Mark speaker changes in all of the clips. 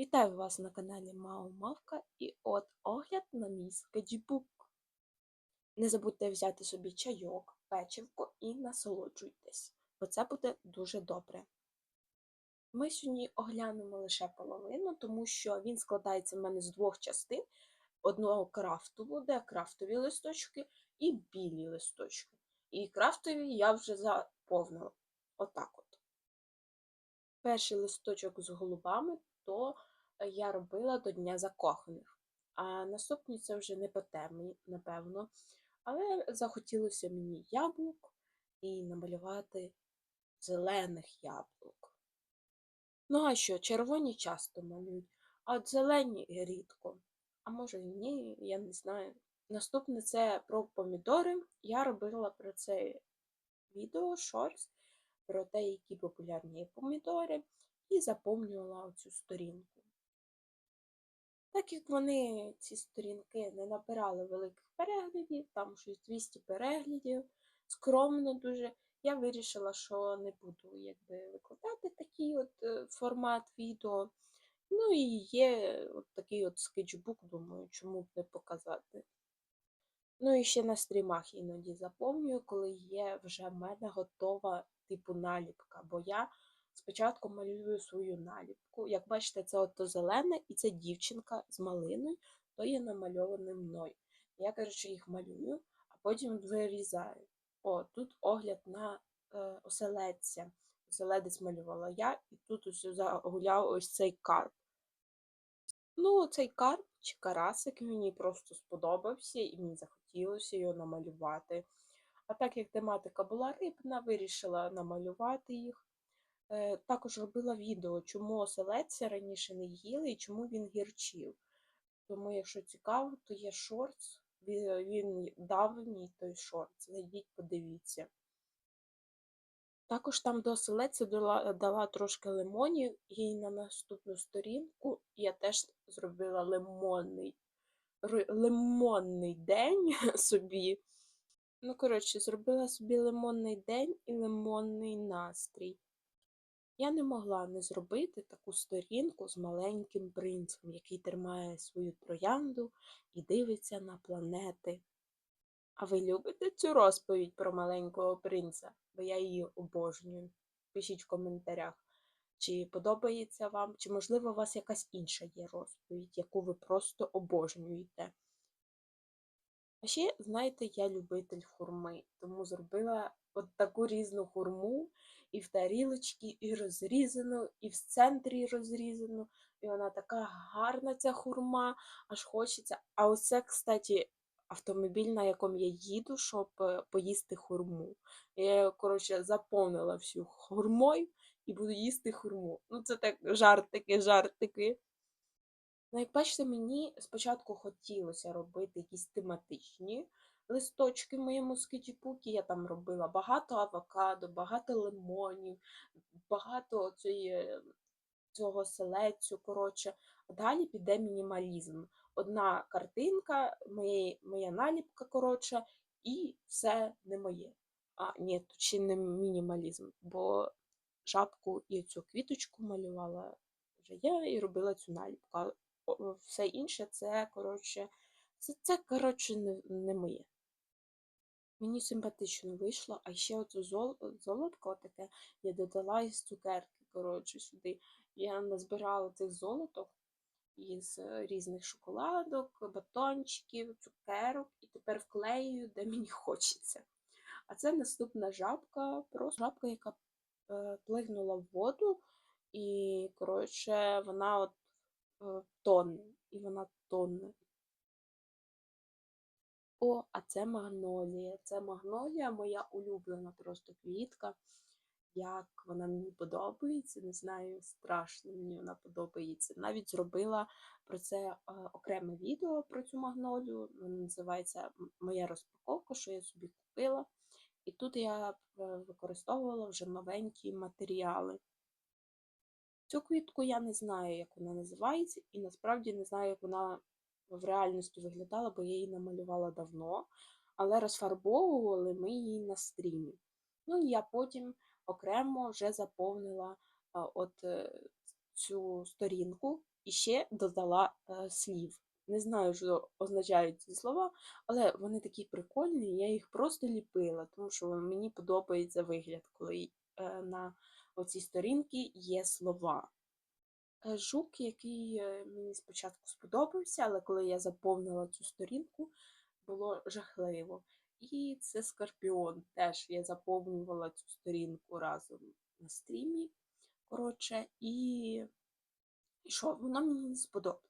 Speaker 1: Вітаю вас на каналі Мау Мавка і от огляд на мій скетчбук. Не забудьте взяти собі чайок, печивко і насолоджуйтесь, бо це буде дуже добре. Ми сьогодні оглянемо лише половину, тому що він складається в мене з двох частин: одного крафту буде, крафтові листочки і білі листочки. І крафтові я вже заповнила. Отак от. Перший листочок з голубами, то я робила до Дня закоханих. А наступні це вже не по темі, напевно. Але захотілося мені яблук і намалювати зелених яблук. Ну, а що, червоні часто малюють, а зелені рідко. А може і ні, я не знаю. Наступне це про помідори. Я робила про це відео, шорс, про те, які популярні помідори, і заповнювала цю сторінку. Так як вони, ці сторінки, не набирали великих переглядів, там щось 200 переглядів, скромно дуже, я вирішила, що не буду якби, викладати такий от е, формат відео. Ну і є от такий от скетчбук, думаю, чому б не показати. Ну і ще на стрімах іноді заповнюю, коли є вже в мене готова типу наліпка, бо я Спочатку малюю свою наліпку. Як бачите, це ото зелене і це дівчинка з малиною, то є намальований мною. Я, коротше, їх малюю, а потім вирізаю. О, тут огляд на е, оселедця. Оселедець малювала я, і тут ось загуляв ось цей карп. Ну, цей карп чи карасик мені просто сподобався, і мені захотілося його намалювати. А так як тематика була рибна, вирішила намалювати їх. Е, також робила відео, чому оселедця раніше не їли і чому він гірчив. Тому, якщо цікаво, то є шортс, він давній той шортс. Зайдіть, подивіться. Також там до оселедця дала, дала трошки лимонів, і на наступну сторінку я теж зробила лимонний лимонний день собі. Ну, коротше, зробила собі лимонний день і лимонний настрій. Я не могла не зробити таку сторінку з маленьким принцем, який тримає свою троянду і дивиться на планети. А ви любите цю розповідь про маленького принца? Бо я її обожнюю. Пишіть в коментарях, чи подобається вам, чи, можливо, у вас якась інша є розповідь, яку ви просто обожнюєте. А ще, знаєте, я любитель хурми, тому зробила от таку різну хурму, і в тарілочці, і розрізану, і в центрі розрізану. І вона така гарна, ця хурма, аж хочеться. А оце, кстати, автомобіль, на якому я їду, щоб е, поїсти хурму. Я, коротше, заповнила всю хурмою і буду їсти хурму. Ну, це так жартики, жартики. Ну, як бачите, мені спочатку хотілося робити якісь тематичні листочки в моєму скетчбуці. Я там робила багато авокадо, багато лимонів, багато цієї, цього селецю. коротше. Далі піде мінімалізм. Одна картинка, моє, моя наліпка, коротше, і все не моє. А, ні, ще не мінімалізм, бо жабку і цю квіточку малювала вже я і робила цю наліпку. Все інше це, коротше, це, це коротше, не, не моє. Мені симпатично вийшло, а ще оце зол... золотко таке я додала із цукерки. коротше, сюди. Я назбирала цих золоток із е, різних шоколадок, батончиків, цукерок, і тепер вклею, де мені хочеться. А це наступна жабка, просто жабка, яка е, плигнула в воду, і, коротше, вона от е, тонне, і вона тонне. О, а це магнолія. Це магнолія моя улюблена просто квітка. Як вона мені подобається, не знаю, страшно мені вона подобається. Навіть зробила про це окреме відео про цю магнолію. Воно називається Моя розпаковка, що я собі купила. І тут я е, використовувала вже новенькі матеріали. Цю квітку я не знаю, як вона називається, і насправді не знаю, як вона в реальності виглядала, бо я її намалювала давно, але розфарбовували ми її на стрімі. Ну і я потім окремо вже заповнила от е, цю сторінку і ще додала е, слів. Не знаю, що означають ці слова, але вони такі прикольні, я їх просто ліпила, тому що мені подобається вигляд, коли е, на оцій сторінці є слова. Е, Жук, який е, мені спочатку сподобався, але коли я заповнила цю сторінку, було жахливо. І це Скорпіон. Теж я заповнювала цю сторінку разом на стрімі. Коротше, і, і що, воно мені не сподобалось.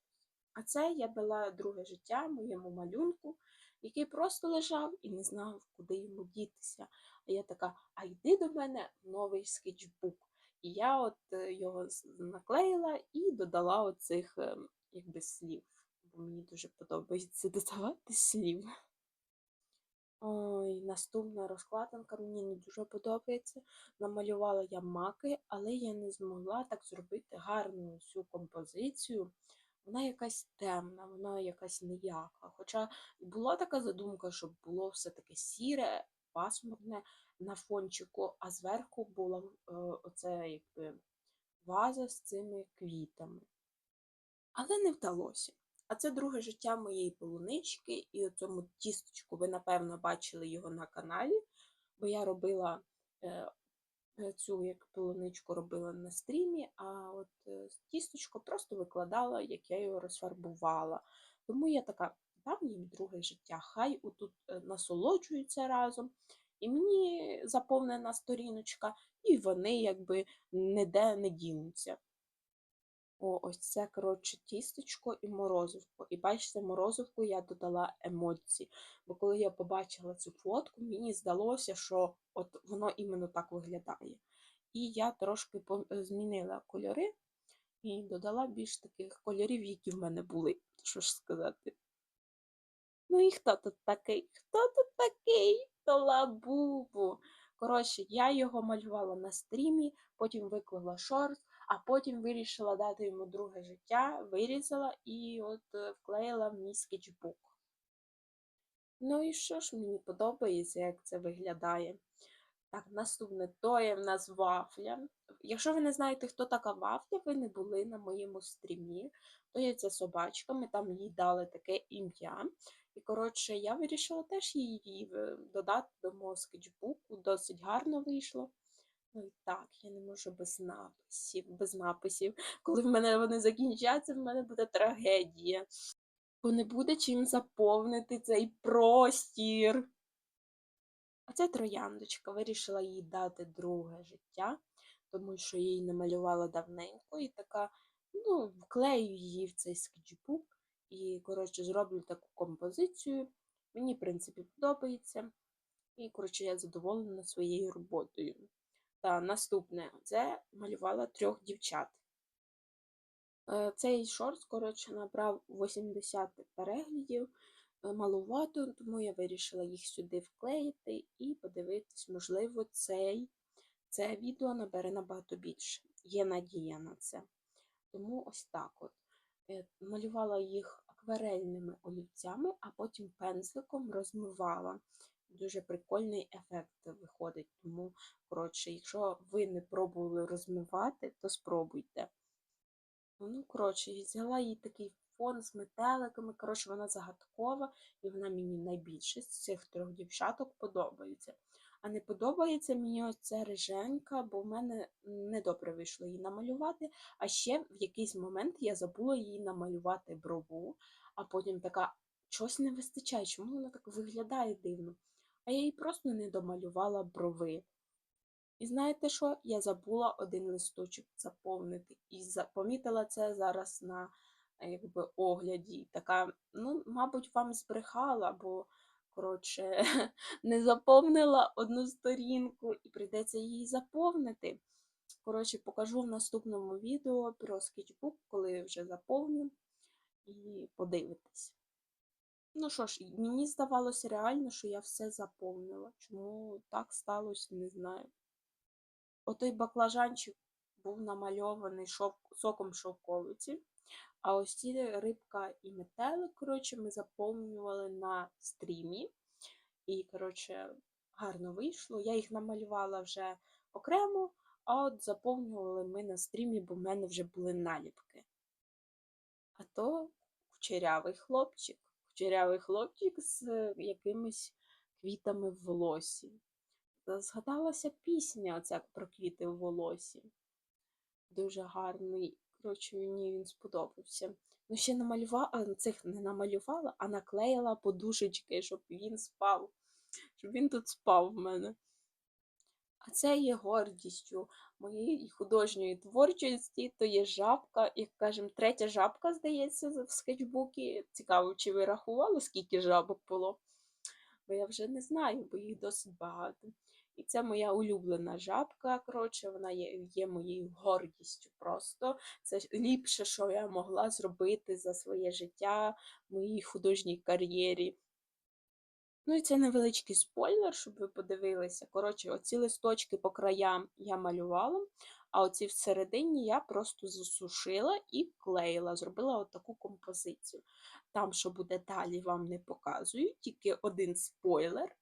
Speaker 1: А це я дала друге життя моєму малюнку, який просто лежав і не знав, куди йому дітися. А я така, а йди до мене в новий скетчбук. І я от е, його наклеїла і додала оцих ем, якби слів. Бо мені дуже подобається додавати слів. Ой, наступна розкладинка мені не дуже подобається. Намалювала я маки, але я не змогла так зробити гарну цю композицію. Вона якась темна, вона якась ніяка. Хоча була така задумка, щоб було все таке сіре, пасмурне на фончику, а зверху була е, оце якби ваза з цими квітами. Але не вдалося. А це друге життя моєї полунички, і у цьому тісточку ви, напевно, бачили його на каналі, бо я робила е, цю як полуничку робила на стрімі, а от е, тісточко просто викладала, як я його розфарбувала. Тому я така, дам їм друге життя, хай отут е, насолоджуються разом. І мені заповнена сторіночка, і вони якби ніде не дінуться. О, ось це, коротше, тістечко і морозивко. І бачите, морозивку я додала емоції. Бо коли я побачила цю фотку, мені здалося, що от воно іменно так виглядає. І я трошки е, змінила кольори і додала більш таких кольорів, які в мене були. Що ж сказати. Ну і хто тут такий? Хто тут такий? То лабубу. Коротше, я його малювала на стрімі, потім виклала шорт, а потім вирішила дати йому друге життя, вирізала і от е, вклеїла в мій скетчбук. Ну і що ж мені подобається, як це виглядає. Так, наступне то є в нас вафля. Якщо ви не знаєте, хто така вафля, ви не були на моєму стрімі, то є ця собачка, ми там їй дали таке ім'я. І, коротше, я вирішила теж її е, додати до мого скетчбуку, досить гарно вийшло. Ну і так, я не можу без написів, без написів. Коли в мене вони закінчаться, в мене буде трагедія. Бо не буде чим заповнити цей простір. А ця трояндочка вирішила їй дати друге життя, тому що її намалювала давненько, і така, ну, вклею її в цей скетчбук і, коротше, зроблю таку композицію. Мені, в принципі, подобається. І, коротше, я задоволена своєю роботою. Та наступне це малювала трьох дівчат. Е, Цей шорт, коротше, набрав 80 переглядів. Е, Малувато, тому я вирішила їх сюди вклеїти і подивитись, можливо, цей, це відео набере набагато більше. Є надія на це. Тому ось так от. Е, Малювала їх акварельними олівцями, а потім пензликом розмивала. Дуже прикольний ефект виходить. Тому, коротше, якщо ви не пробували розмивати, то спробуйте. Ну, коротше, взяла їй такий фон з метеликами. Коротше, вона загадкова, і вона мені найбільше з цих трьох дівчаток подобається. А не подобається мені оця риженька, бо в мене недобре вийшло її намалювати. А ще в якийсь момент я забула їй намалювати брову, а потім така щось не вистачає, чому вона так виглядає дивно. А я їй просто не домалювала брови. І знаєте що? Я забула один листочок заповнити. І помітила це зараз на якби, огляді. Така, ну, мабуть, вам збрехала, бо, коротше, не заповнила одну сторінку і прийдеться її заповнити. Коротше, покажу в наступному відео про скетчбук, коли вже заповню, і подивитесь. Ну що ж, мені здавалося реально, що я все заповнила. Чому так сталося, не знаю. Отой баклажанчик був намальований шов... соком шовковиці, а ось ці рибка і метелик, коротше, ми заповнювали на стрімі. І, коротше, гарно вийшло. Я їх намалювала вже окремо, а от заповнювали ми на стрімі, бо в мене вже були наліпки. А то кучерявий хлопчик. Кучерявий хлопчик з е, якимись квітами в волосі. Згадалася пісня оця про квіти в волосі. Дуже гарний. Коротше, мені він сподобався. Ну, ще намалювала, цих не намалювала, а наклеїла подушечки, щоб він спав. Щоб він тут спав в мене. А це є гордістю моєї художньої творчості, то є жабка, як кажемо, третя жабка, здається, в скетчбукі. Цікаво, чи ви рахували, скільки жабок було? Бо я вже не знаю, бо їх досить багато. І це моя улюблена жабка. Коротше, вона є, є моєю гордістю просто. Це ліпше, що я могла зробити за своє життя в моїй художній кар'єрі. Ну і це невеличкий спойлер, щоб ви подивилися. Коротше, оці листочки по краям я малювала, а оці всередині я просто засушила і клеїла, зробила отаку композицію. Там, що буде далі, вам не показую, тільки один спойлер.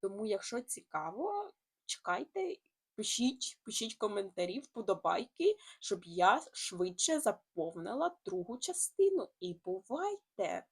Speaker 1: Тому, якщо цікаво, чекайте, пишіть, пишіть коментарі, вподобайки, щоб я швидше заповнила другу частину. І бувайте!